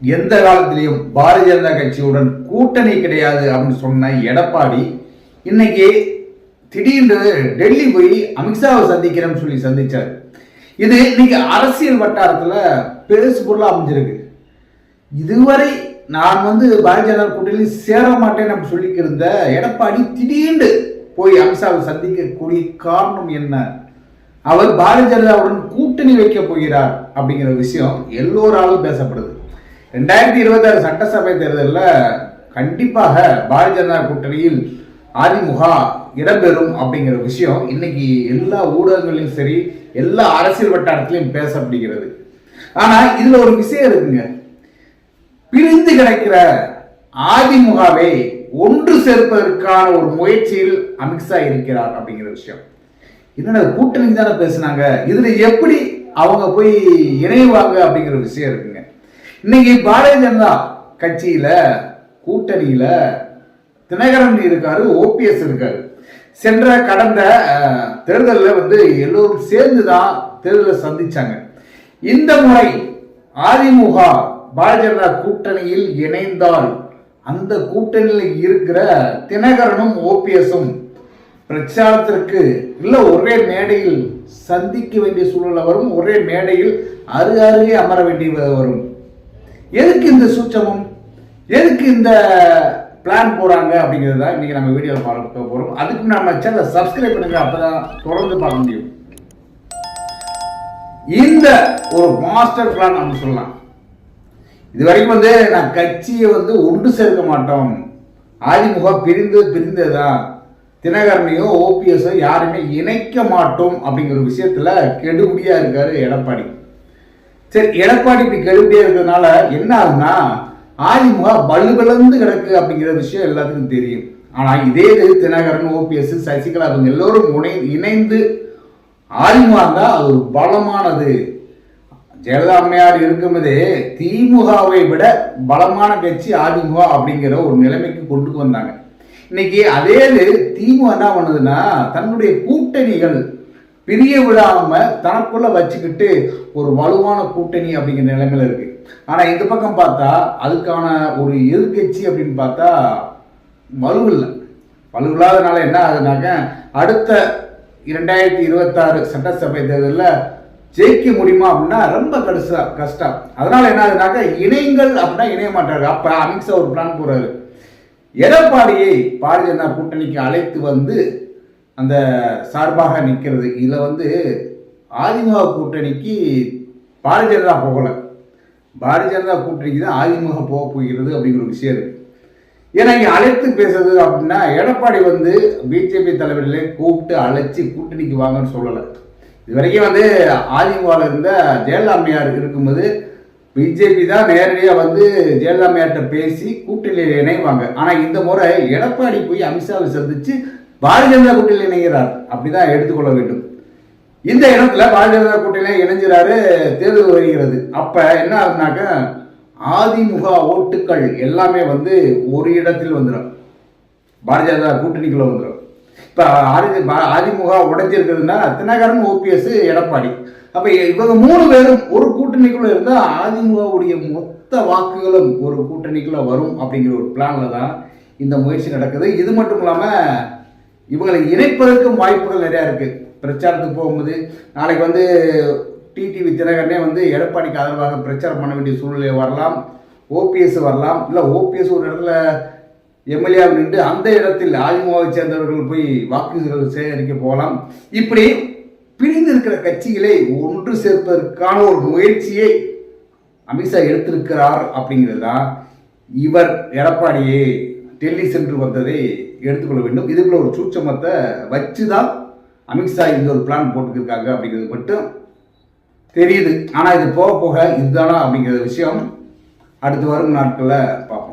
எந்த காலத்திலையும் பாரதிய ஜனதா கட்சியுடன் கூட்டணி கிடையாது அப்படின்னு சொன்ன எடப்பாடி இன்னைக்கு திடீர்னு டெல்லி போய் அமித்ஷாவை சந்திக்கிறேன்னு சொல்லி சந்திச்சார். இது இன்னைக்கு அரசியல் வட்டாரத்தில் பெருசு பொருளாக அமைஞ்சிருக்கு. இதுவரை நான் வந்து பாரதிய ஜனதா கூட்டணியில் சேர மாட்டேன் அப்படின்னு சொல்லிக்கிருந்த எடப்பாடி திடீர்னு போய் அமித்ஷாவை சந்திக்கக்கூடிய காரணம் என்ன? அவர் பாரதிய ஜனதாவுடன் கூட்டணி வைக்க போகிறார் அப்படிங்கிற விஷயம் எல்லோராலும் பேசப்படுது. ரெண்டாயிரத்தி இருபத்தாறு சட்டசபை தேர்தலில் கண்டிப்பாக பாரதிய ஜனதா கூட்டணியில் அதிமுக இடம்பெறும் அப்படிங்கிற விஷயம் இன்னைக்கு எல்லா ஊடகங்களிலும் சரி எல்லா அரசியல் வட்டாரத்திலையும் பேசப்படுகிறது. ஆனா இதுல ஒரு விஷயம் இருக்குங்க. பிரிந்து கிடைக்கிற அதிமுகவை ஒன்று சேர்ப்பதற்கான ஒரு முயற்சியில் அமித்ஷா இருக்கிறார் அப்படிங்கிற விஷயம். என்னடா கூட்டணி தானே பேசுனாங்க? இதுல எப்படி அவங்க போய் இணைவாங்க அப்படிங்கிற விஷயம் இருக்குங்க. இன்னைக்கு பாரதிய ஜனதா கட்சியில கூட்டணியில தினகரன் இருக்காரு ஓபிஎஸ் இருக்காரு. சென்ற கடந்த தேர்தலில் வந்து எல்லோரும் சேர்ந்து தான் தேர்தலை சந்திச்சாங்க. இந்த முறை அதிமுக பாரதிய ஜனதா கூட்டணியில் இணைந்தால் அந்த கூட்டணியில் இருக்கிற தினகரனும் ஓபிஎஸும் பிரச்சாரத்திற்கு இல்லை ஒரே மேடையில் சந்திக்க வேண்டிய சூழ்நிலை வரும் ஒரே மேடையில் அரு அருகே அமர வேண்டிய வரும் எதுக்கு இந்த சூச்சமும் எதுக்கு இந்த பிளான் போறாங்க அப்படிங்கிறது தான் இன்னைக்கு நம்ம வீடியோவில் பார்க்க போறோம். அதுக்கு நம்ம சேனலை சப்ஸ்கிரைப் பண்ணுங்க அப்பதான் தொடர்ந்து பார்க்க முடியும். இந்த ஒரு மாஸ்டர் பிளான் நம்ம சொல்லலாம். இது வரைக்கும் வந்து நான் கட்சியை வந்து ஒன்று சேர்க்க மாட்டோம். அதிமுக பிரிந்து பிரிந்ததுதான். தினகரனையோ ஓபிஎஸோ யாருமே இணைக்க மாட்டோம் அப்படிங்கிற விஷயத்துல கெடுபடியா இருக்காரு எடப்பாடி. சரி எடப்பாடி இப்படி கெடுபடியா இருக்கிறதுனால என்ன ஆகுதுன்னா அதிமுக வலுவிழந்து கிடக்கு அப்படிங்கிற விஷயம் எல்லாத்துக்கும் தெரியும். ஆனால் இதே இது தினகரன் ஓபிஎஸ் சசிகலா இவங்க எல்லோரும் முனை இணைந்து அதிமுக தான் அது ஒரு பலமானது. ஜெயலலிதா அம்மையார் இருக்கும்போதே திமுகவை விட பலமான கட்சி அதிமுக அப்படிங்கிற ஒரு நிலைமைக்கு கொண்டு வந்தாங்க. இன்னைக்கு அதே இது திமுக என்ன பண்ணுதுன்னா தன்னுடைய கூட்டணிகள் பிரிய விடாம தனக்குள்ள வச்சுக்கிட்டு ஒரு வலுவான கூட்டணி அப்படிங்கிற நிலைமையில இருக்கு. ஆனா இந்த பக்கம் பார்த்தா அதுக்கான ஒரு எதிர்க்கட்சி அப்படின்னு பார்த்தா வலுவில்லை வலுவில்லாதனால என்ன ஆகுதுனாக்க அடுத்த இரண்டாயிரத்தி இருபத்தாறு சட்டசபை தேர்தலில் ஜெயிக்க முடியுமா அப்படின்னா ரொம்ப கடுசா கஷ்டம். அதனால என்ன ஆகுதுனாக்க இணைங்கள் அப்படின்னா இணைய மாட்டாரு அப்ப அமித்ஷா ஒரு பிளான் போறாரு எடப்பாடியை பாரதிய ஜனதா கூட்டணிக்கு அழைத்து வந்து அந்த சார்பாக நிற்கிறது. இதில் வந்து அதிமுக கூட்டணிக்கு பாரதிய ஜனதா போகலை. பாரதிய ஜனதா கூட்டணிக்கு தான் அதிமுக போக போகிறது அப்படிங்கிற ஒரு விஷயம் இருக்குது ஏன்னா இங்கே அழைத்து பேசுறது அப்படின்னா எடப்பாடி வந்து பிஜேபி தலைவர்களே கூப்பிட்டு அழைச்சி கூட்டணிக்கு வாங்கன்னு சொல்லலை. இது வரைக்கும் வந்து அதிமுகவில் இருந்த ஜெயலலாமையார் இருக்கும்போது பிஜேபி தான் நேரடியாக வந்து ஜெயலலாமையார்கிட்ட பேசி கூட்டணியில் இணைவாங்க. ஆனால் இந்த முறை எடப்பாடி போய் அமித்ஷாவை சந்திச்சு பாரதிய ஜனதா கூட்டணியில் இணைகிறார். அப்படிதான் எடுத்துக்கொள்ள வேண்டும். இந்த இடத்துல பாரதிய ஜனதா கூட்டணியில இணைஞ்சிறாரு தேர்தல் வருகிறது. அப்ப என்ன ஆகுனாக்க அதிமுக ஓட்டுக்கள் எல்லாமே வந்து ஒரு இடத்தில் வந்துடும் பாரதிய ஜனதா கூட்டணிக்குள்ள வந்துடும் இப்ப ஆதி- அதிமுக உடைஞ்சிருக்குதுன்னா தினகரன் ஓபிஎஸ் எடப்பாடி. அப்ப இவங்க மூணு பேரும் ஒரு கூட்டணிக்குள்ள இருந்தா அதிமுகவுடைய மொத்த வாக்குகளும் ஒரு கூட்டணிக்குள்ள வரும் அப்படிங்கிற ஒரு பிளான்ல தான் இந்த முயற்சி நடக்குது. இது மட்டும் இல்லாமல் இவங்களை இணைப்பதற்கும் வாய்ப்புகள் நிறையா இருக்கு. பிரச்சாரத்துக்கு போகும்போது நாளைக்கு வந்து டிடிவி தினகரனே வந்து எடப்பாடிக்கு ஆதரவாக பிரச்சாரம் பண்ண வேண்டிய சூழ்நிலை வரலாம். ஓபிஎஸ் வரலாம். இல்லை ஓபிஎஸ் ஒரு இடத்துல எம்எல்ஏ நின்று அந்த இடத்தில் அதிமுகவை சேர்ந்தவர்கள் போய் வாக்குகள் சேகரிக்க போகலாம். இப்படி பிரிந்து இருக்கிற கட்சிகளை ஒன்று சேர்ப்பதற்கான ஒரு முயற்சியை அமித்ஷா எடுத்திருக்கிறார் அப்படிங்கிறது தான் இவர் எடப்பாடியே டெல்லி சென்று வந்ததை எடுத்துக்கொள்ள வேண்டும். இதுக்குள்ள ஒரு சூட்சமத்தை வச்சு தான் அமித்ஷா இந்த ஒரு பிளான் போட்டுக்கிருக்காங்க அப்படிங்கிறது மட்டும் தெரியுது. ஆனால் இது போக போக இதுதானா அப்படிங்கிற விஷயம் அடுத்து வரும் நாட்களில் பார்ப்போம்.